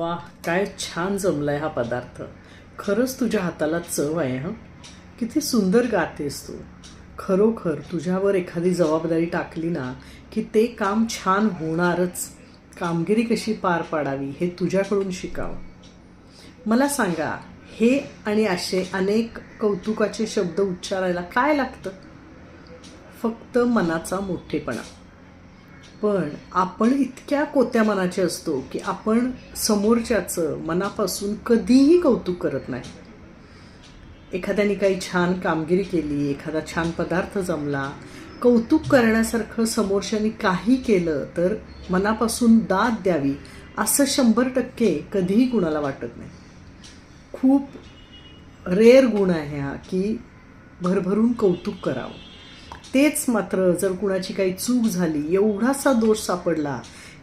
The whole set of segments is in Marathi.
वा काय छान जमलाय हा पदार्थ. खरंच तुझ्या हाताला चव आहे हं? किती सुंदर गातेस तू. खरोखर तुझ्यावर एखादी जबाबदारी टाकली ना की ते काम छान होणारच. कामगिरी कशी पार पाडावी हे तुझ्याकडून शिकावं. मला सांगा हे आणि असे अनेक कौतुकाचे शब्द उच्चारायला काय लागतं? फक्त मनाचा मोठेपणा. पण आपण इतक्या कोत्या मनाचे असतो की आपण समोरच्याचं मनापासून कधीही कौतुक करत नाही. एखाद्याने काही छान कामगिरी केली एखादा छान पदार्थ जमला कौतुक करण्यासारखं समोरच्यानी काही केलं तर मनापासून दाद द्यावी असं शंभर टक्के कधीही कुणाला वाटत नाही. खूप रेअर गुण आहे हा की भरभरून कौतुक करावं. तेच मात्र जर कुणाची काही चूक झाली एवढासा दोष सापडला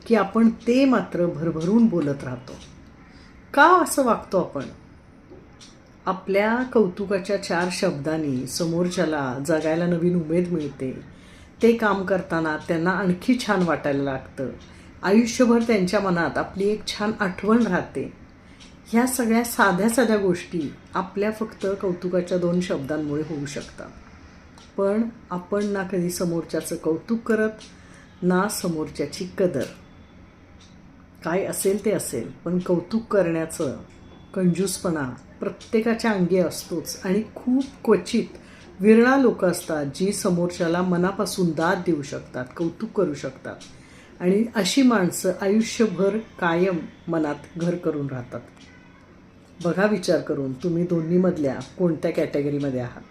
की आपण ते मात्र भरभरून बोलत राहतो. का असं वागतो आपण? आपल्या कौतुकाच्या चार शब्दांनी समोरच्याला जगायला नवीन उमेद मिळते. ते काम करताना त्यांना आणखी छान वाटायला लागतं. आयुष्यभर त्यांच्या मनात आपली एक छान आठवण राहते. ह्या सगळ्या साध्या साध्या गोष्टी आपल्या फक्त कौतुकाच्या दोन शब्दांमुळे होऊ शकतात. पण आपण ना कधी समोरच्याचं कौतुक करत ना समोरच्याची कदर. काय असेल ते असेल पण कौतुक करण्याचं कंजूसपणा प्रत्येकाच्या अंगी असतोच. आणि खूप क्वचित विरळा लोक असतात जी समोरच्याला मनापासून दाद देऊ शकतात कौतुक करू शकतात. आणि अशी माणसं आयुष्यभर कायम मनात घर करून राहतात. बघा विचार करून तुम्ही दोन्हीमधल्या कोणत्या कॅटेगरीमध्ये आहात?